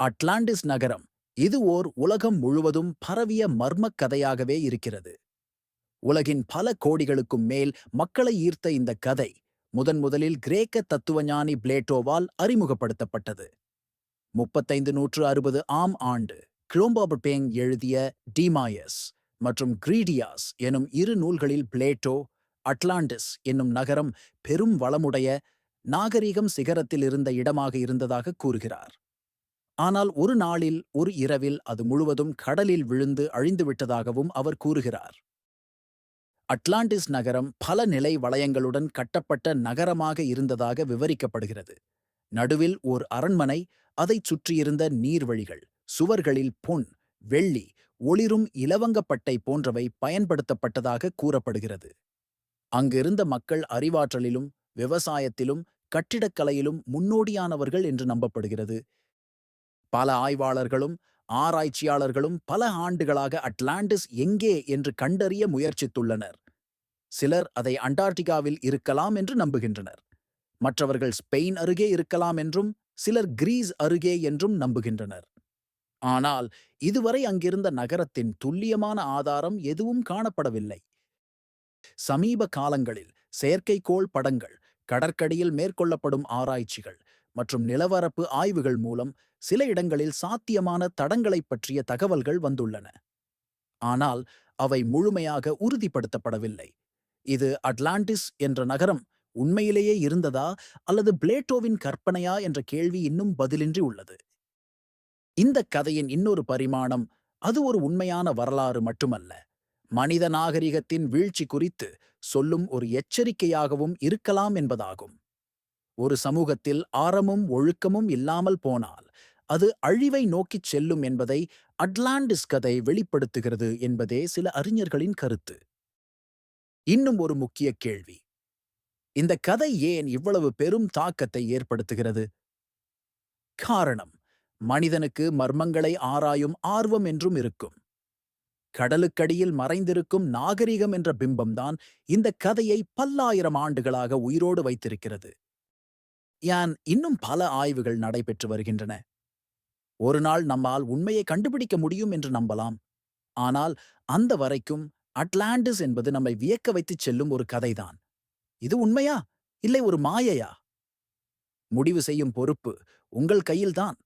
Atlantis நகரம் இது ஓர் உலகம் முழுவதும் பரவிய மர்மக் கதையாகவே இருக்கிறது. உலகின் பல கோடிகளுக்கும் மேல் மக்களை ஈர்த்த இந்த கதை முதன் முதலில் கிரேக்க தத்துவஞானி பிளேட்டோவால் அறிமுகப்படுத்தப்பட்டது. முப்பத்தைந்து நூற்று அறுபது ஆம் ஆண்டு கிளோம்பாபர்பேங் எழுதிய டிமாயஸ் மற்றும் கிரீடியாஸ் எனும் இரு நூல்களில் பிளேட்டோ அட்லாண்டிஸ் என்னும் நகரம் பெரும் வளமுடைய நாகரிகம் சிகரத்தில் இருந்த இடமாக இருந்ததாக கூறுகிறார். ஆனால் ஒரு நாளில் ஒரு இரவில் அது முழுவதும் கடலில் விழுந்து அழிந்துவிட்டதாகவும் அவர் கூறுகிறார். அட்லாண்டிஸ் நகரம் பல நிலை வளையங்களுடன் கட்டப்பட்ட நகரமாக இருந்ததாக விவரிக்கப்படுகிறது. நடுவில் ஓர் அரண்மனை அதைச் சுற்றியிருந்த நீர்வழிகள் சுவர்களில் பொன் வெள்ளி ஒளிரும் இலவங்கப்பட்டை போன்றவை பயன்படுத்தப்பட்டதாக கூறப்படுகிறது. அங்கிருந்த மக்கள் அறிவாற்றலிலும் விவசாயத்திலும் கட்டிடக்கலையிலும் முன்னோடியானவர்கள் என்று நம்பப்படுகிறது. பல ஆய்வாளர்களும் ஆராய்ச்சியாளர்களும் பல ஆண்டுகளாக அட்லாண்டிஸ் எங்கே என்று கண்டறிய முயற்சித்துள்ளனர். சிலர் அதை அண்டார்டிகாவில் இருக்கலாம் என்று நம்புகின்றனர். மற்றவர்கள் ஸ்பெயின் அருகே இருக்கலாம் என்றும் சிலர் கிரீஸ் அருகே என்றும் நம்புகின்றனர். ஆனால் இதுவரை அங்கிருந்த நகரத்தின் துல்லியமான ஆதாரம் எதுவும் காணப்படவில்லை. சமீப காலங்களில் செயற்கைக்கோள் படங்கள் கடற்கடியில் மேற்கொள்ளப்படும் ஆராய்ச்சிகள் மற்றும் நிலவரப்பு ஆய்வுகள் மூலம் சில இடங்களில் சாத்தியமான தடங்களைப் பற்றிய தகவல்கள் வந்துள்ளன. ஆனால் அவை முழுமையாக உறுதிப்படுத்தப்படவில்லை. இது அட்லாண்டிஸ் என்ற நகரம் உண்மையிலேயே இருந்ததா அல்லது பிளேட்டோவின் கற்பனையா என்ற கேள்வி இன்னும் பதிலின்றி உள்ளது. இந்த கதையின் இன்னொரு பரிமாணம் அது ஒரு உண்மையான வரலாறு மட்டுமல்ல. மனித நாகரிகத்தின் வீழ்ச்சி குறித்து சொல்லும் ஒரு எச்சரிக்கையாகவும் இருக்கலாம் என்பதாகும். ஒரு சமூகத்தில் ஆரமும் ஒழுக்கமும் இல்லாமல் போனால் அது அழிவை நோக்கிச் செல்லும் என்பதை அட்லாண்டிஸ் கதை வெளிப்படுத்துகிறது என்பதே சில அறிஞர்களின் கருத்து. இன்னும் ஒரு முக்கிய கேள்வி. இந்த கதை ஏன் இவ்வளவு பெரும் தாக்கத்தை ஏற்படுத்துகிறது? காரணம் மனிதனுக்கு மர்மங்களை ஆராயும் ஆர்வம் என்றும் இருக்கும். கடலுக்கடியில் மறைந்திருக்கும் நாகரிகம் என்ற பிம்பம்தான் இந்த கதையை பல்லாயிரம் ஆண்டுகளாக உயிரோடு வைத்திருக்கிறது. யான் இன்னும் பல ஆய்வுகள் நடைபெற்று வருகின்றன? ஒரு நாள் நம்மால் உண்மையை கண்டுபிடிக்க முடியும் என்று நம்பலாம். ஆனால் அந்த வரைக்கும் அட்லாண்டிஸ் என்பது நம்மை வியக்க வைத்துச் செல்லும் ஒரு கதைதான். இது உண்மையா? இல்லை ஒரு மாயையா? முடிவு செய்யும் பொறுப்பு உங்கள் கையில்தான்.